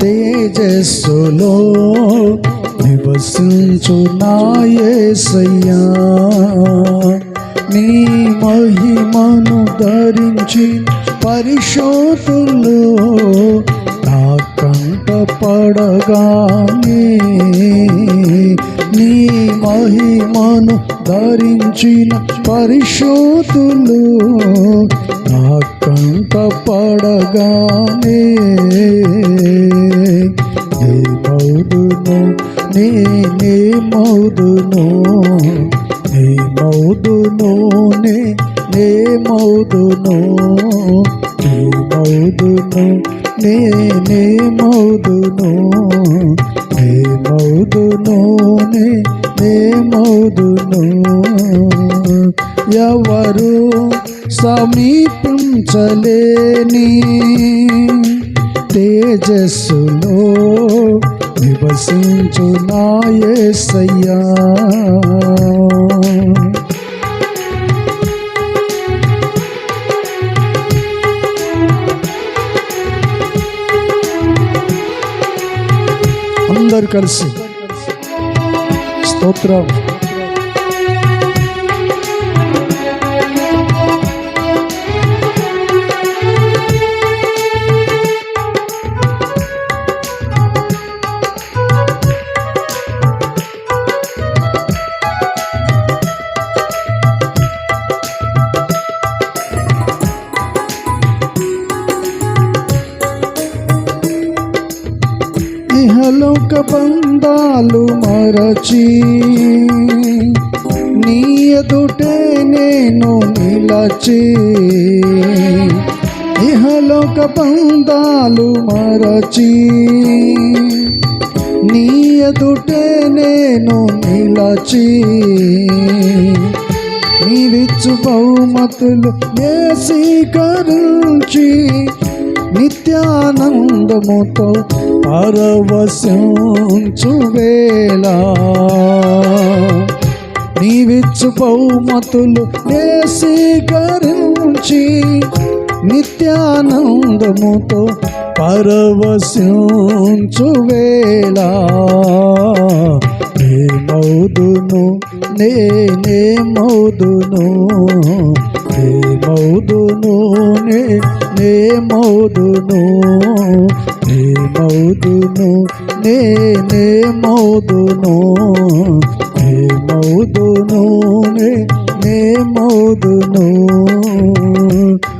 తేజస్సులో నివసించునాయేసయ్యా నీ మహిమను ధరించి పరిశోధులు నా కంట పడగానే నీ మహిమను ధరించిన పరిశోధులు నా కంట పడగానే నేనే మౌదును నే మౌదును నే నే మౌదును నే మౌదును నేనే మౌదును నే మౌదును నే నే మౌదును ఎవరు సమీపించలేని తేజస్సులో నివసించు నాయసయ్యా అందరు కలిసి స్తోత్రం. నిలచి నీ ఎదుటే నేను నిలచి ఇహలోక పందాలు మరచి నీ ఎదుటే నేను నిలచి నీవిచ్చు బహుమతులు ఏ స్వీకరించి నిత్యానందముతో పరవశించు నీవిచ్చు బహుమతులు నే స్వీకరించి నిత్యానందముతో పరవశించు వేళ నే మౌదును నేనే మౌదును. నే మౌదును నే నే మౌదును. నే మౌదును నే నే మౌదును. నే నే మౌదును.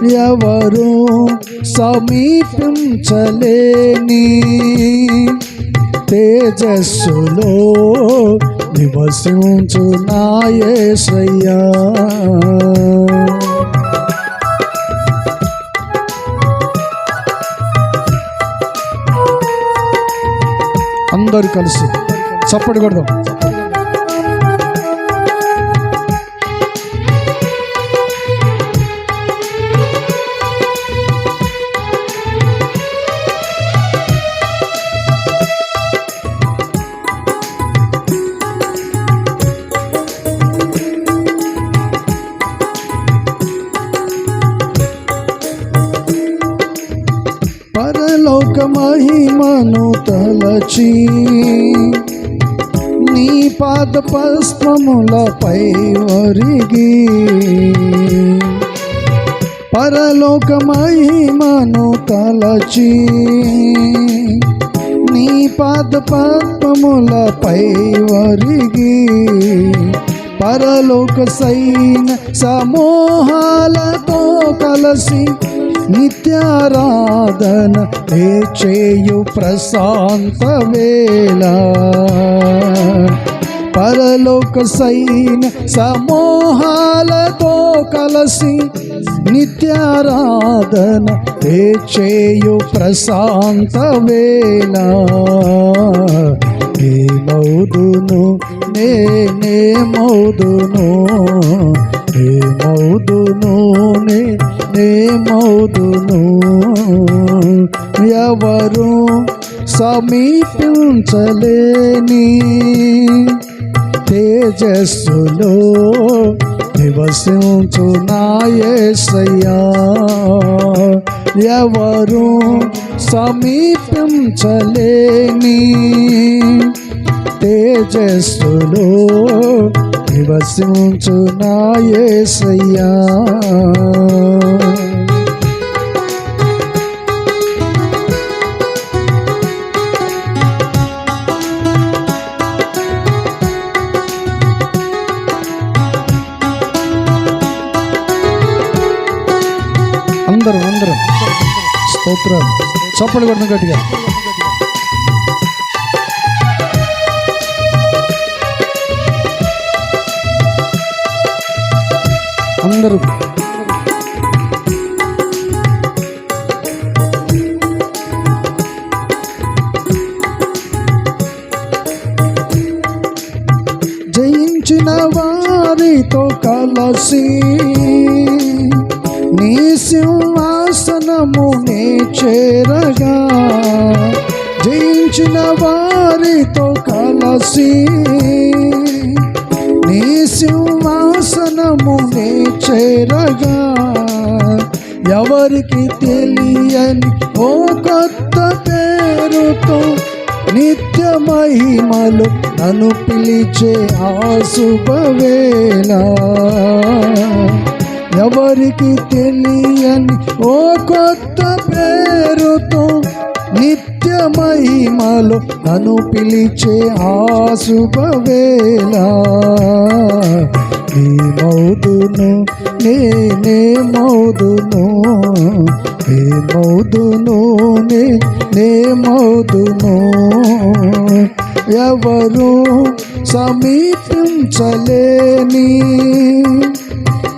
ఎవరు సమీపించలేని తేజస్సులో నివసించు నాయసయ్యా అందరూ కలిసి చప్పటి కొడదాం. తలచి నీ పాద పస్మములపై ఒరిగి పరలోక మహిమను తలచి నీ పాద పద్మములపై ఒరిగి పరలోక సైన సమూహాలతో కలసి నిత్యారాధన ఏ చేయు ప్రశాంత వేళ. పరలోక సైన సమూహాలతో కలసి నిత్యారాధన ఏ చేయు ప్రశాంత వేళ. ఏ మౌదును నేనే మౌదును ఏ మౌదును నే ఏమవుదును ఎవరు సమీపించలేని తేజస్సులో నివసించునాయసయ్యా ఎవరు సమీపించలేని తేజస్సులో నివసించు స్తోత్రాలు. చప్పలు కొడుతుంది గట్టిగా. అందరూ. జయించిన వారితో కలసి నీ సింహాసనము చేరగా జయించిన వారితో కలసి నీ సింహాసనము నే చేరగా ఎవరికి తెలియని ఓ కొత్త పేరుతో నిత్య మహిమలు నన్ను పిలిచే ఆ శుభవేళ. ఎవరికి తెలియని ఓ కొత్త పేరుతో నిత్యమహిమలో నన్ను పిలిచే ఆ శుభవేళ. నీ మౌదును నేనే మౌదును నే మౌదును నే మౌదును. ఎవరు సమీపించలేని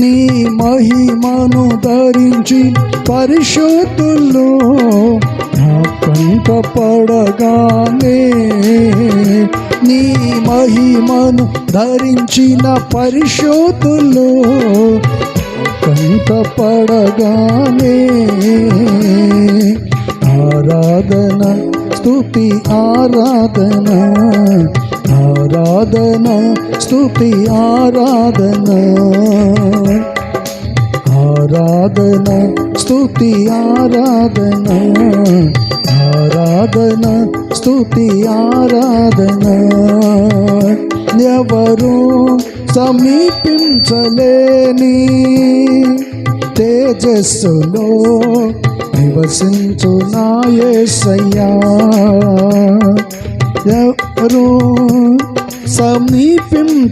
నీ మహిమను ధరించి పరిశుద్ధులు కంట పడగానే నీ మహిమను ధరించిన పరిశోధులు కంట పడగానే ఆరాధన స్థుతి ఆరాధన ఆరాధన స్థుతి ఆరాధన. ఆరాధన స్థుతి ఆరాధన. ఆరాధన స్థుతి ఆరాధన. ఎవరు సమీపించలేని తేజస్సులో నివసించు నాయసయ్యా ఎవరు సమీపించలేని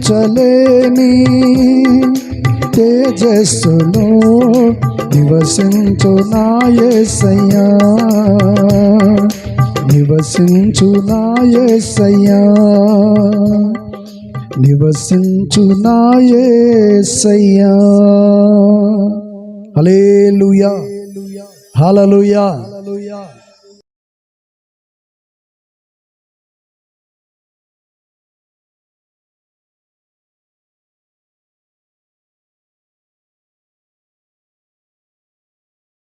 తేజస్సులో నివసించు నాయసయ్యా నివసించు నాయసయ్యా నివసించు నాయసయ్యా హల్లెలూయా. హలలుయా